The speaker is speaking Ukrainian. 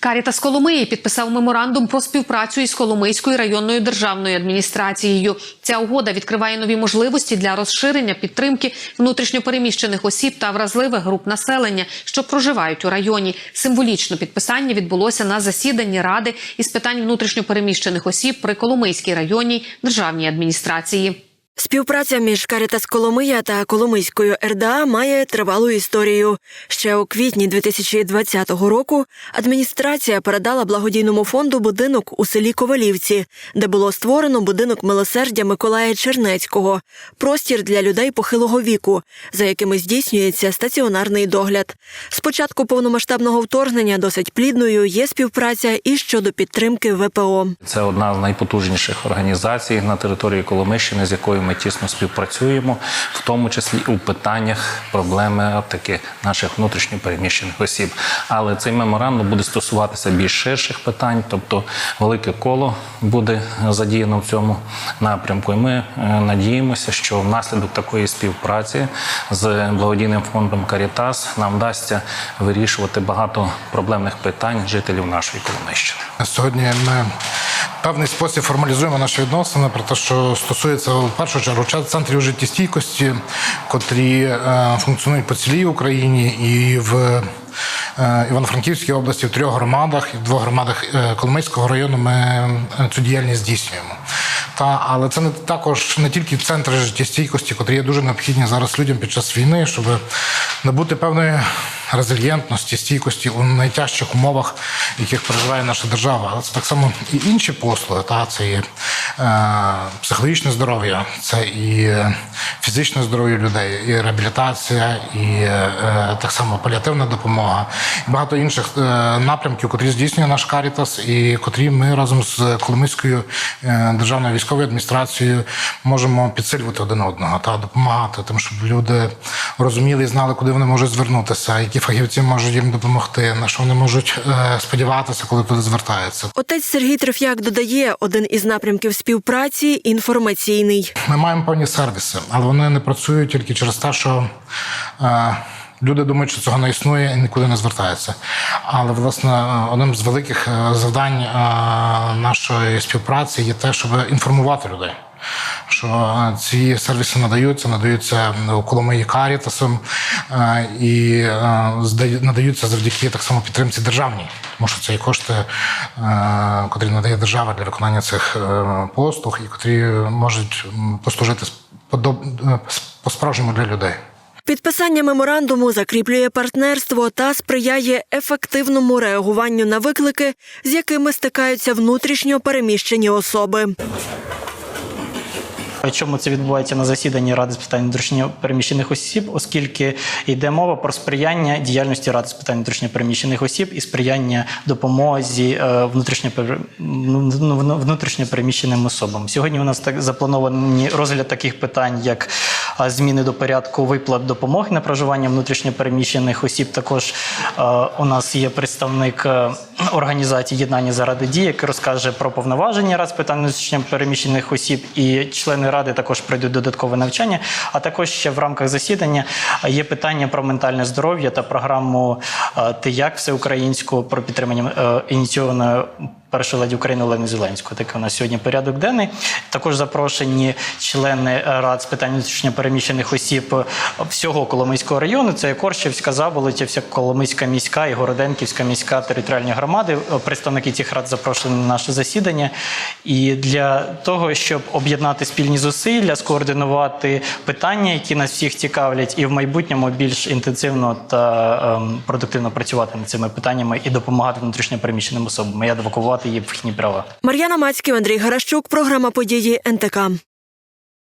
Карітас Коломиї підписав меморандум про співпрацю із Коломийською районною державною адміністрацією. Ця угода відкриває нові можливості для розширення підтримки внутрішньопереміщених осіб та вразливих груп населення, що проживають у районі. Символічно підписання відбулося на засіданні ради із питань внутрішньопереміщених осіб при Коломийській районній державній адміністрації. Співпраця між Карітас Коломия та Коломийською РДА має тривалу історію. Ще у квітні 2020 року адміністрація передала благодійному фонду будинок у селі Ковалівці, де було створено будинок милосердя Миколая Чернецького, простір для людей похилого віку, за якими здійснюється стаціонарний догляд. З початку повномасштабного вторгнення досить плідною є співпраця і щодо підтримки ВПО. Це одна з найпотужніших організацій на території Коломищини, з якою ми тісно співпрацюємо, в тому числі у питаннях проблеми таки наших внутрішньопереміщених осіб. Але цей меморандум буде стосуватися більш ширших питань, тобто велике коло буде задіяно в цьому напрямку. І ми е, надіємося, що внаслідок такої співпраці з благодійним фондом Карітас нам вдасться вирішувати багато проблемних питань жителів нашої Коломищини. Сьогодні ми певний спосіб формалізуємо наші відносини про те, що стосується в першу чергу центрів життєстійкості, котрі е, функціонують по цілій Україні і в е, Івано-Франківській області, в трьох громадах і в двох громадах е, Коломийського району ми цю діяльність здійснюємо. Та, але це не також не тільки центри життєстійкості, котрі є дуже необхідні зараз людям під час війни, щоб набути певної резильєнтності, стійкості у найтяжчих умовах, яких переживає наша держава. Це так само і інші послуги. Та це і е, психологічне здоров'я, це і е, фізичне здоров'я людей, і реабілітація, і е, так само паліативна допомога, і багато інших е, напрямків, котрі здійснює наш Карітас, і котрі ми разом з Коломийською е, державною військовою адміністрацією можемо підсилювати один одного та допомагати, тим, щоб люди розуміли і знали, куди вони можуть звернутися, які фахівці можуть їм допомогти, на що вони можуть е, сподіватися, коли туди звертаються. Отець Сергій Треф'як додає, один із напрямків співпраці інформаційний. Ми маємо певні сервіси, але вони не працюють тільки через те, що е, люди думають, що цього не існує і нікуди не звертаються. Але власне одним з великих е, завдань нашої співпраці є те, щоб інформувати людей. Що ці сервіси надаються, надаються Коломиї Карітасом і надаються завдяки так само підтримці державній, тому що це і кошти, котрі надає держава для виконання цих е, послуг, і котрі можуть послужити сподоб- е, по-справжньому для людей. Підписання меморандуму закріплює партнерство та сприяє ефективному реагуванню на виклики, з якими стикаються внутрішньо переміщені особи. Чому це відбувається на засіданні Ради з питань внутрішньо переміщених осіб, оскільки йде мова про сприяння діяльності Ради з питань внутрішньо переміщених осіб і сприяння допомозі е, ну, ну, внутрішньо переміщеним особам. Сьогодні у нас так заплановані розгляд таких питань, як е, зміни до порядку виплат допомоги на проживання внутрішньо переміщених осіб. Також е, у нас є представник е, організації єднання заради дії, який розкаже про повноваження Рад з питань внутрішньо переміщених осіб, і члени ради також пройдуть додаткове навчання. А також ще в рамках засідання є питання про ментальне здоров'я та програму е, «Ти як всеукраїнську про підтримання е, ініційованої першої леді України Олени Зеленської. Такий у нас сьогодні порядок денний. Також запрошені члени рад з питань внутрішньо переміщених осіб всього Коломийського району. Це Корщівська, Заболотівська, Коломийська міська і Городенківська міська територіальні громади. Представники цих рад запрошені на наше засідання. І для того, щоб об'єднати спільні зусилля, скоординувати питання, які нас всіх цікавлять, і в майбутньому більш інтенсивно та ем, продуктивно працювати над цими питаннями і допомагати внутрішньо переміщеним особам і адвокувати їх їхні права. Мар'яна Мацьків, Андрій Гаращук, програма події НТК.